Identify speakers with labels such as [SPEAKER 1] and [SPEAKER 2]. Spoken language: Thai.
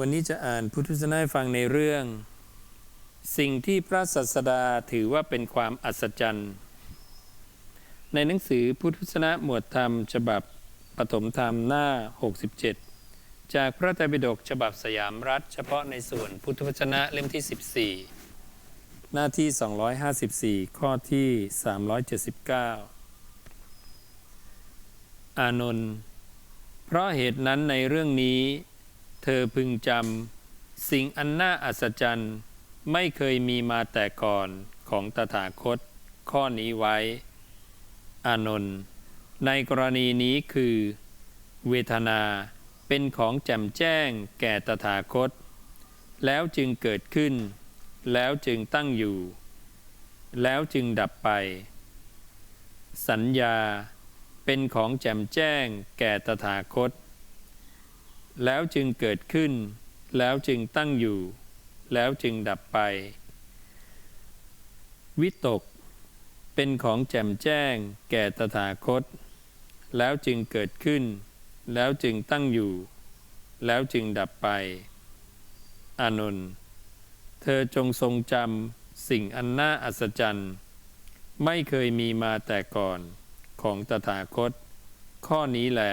[SPEAKER 1] วันนี้จะอ่านพุทธวจนะให้ฟังในเรื่อง สิ่งที่พระศาสดาถือว่าเป็นความอัศจรรย์ ในหนังสือพุทธวจนะหมวดธรรม ฉบับปฐมธรรมหน้า 67 จากพระไตรปิฎกฉบับสยามรัฐ เฉพาะในส่วนพุทธวจนะเล่มที่ 14 หน้าที่ 254 ข้อที่ 379 อานนท์เพราะเหตุนั้นในเรื่องนี้ เธอพึงจำสิ่งอันน่าอัศจรรย์ไม่เคยมีมาแต่ก่อนของตถาคต ข้อนี้ไว้ อานนท์ในกรณีนี้คือ เวทนาเป็นของแจ่มแจ้งแก่ตถาคต แล้วจึงเกิดขึ้น แล้วจึงตั้งอยู่ แล้วจึงดับไป สัญญาเป็นของแจ่มแจ้งแก่ตถาคต แล้วจึงเกิดขึ้น แล้วจึงตั้งอยู่ แล้วจึงดับไป วิตก เป็นของแจ่มแจ้ง แก่ตถาคต แล้วจึงเกิดขึ้น แล้วจึงตั้งอยู่ แล้วจึงดับไป อานนท์เธอจงทรงจำสิ่งอันน่าอัศจรรย์ ไม่เคยมีมาแต่ก่อนของตถาคต ข้อนี้แหละ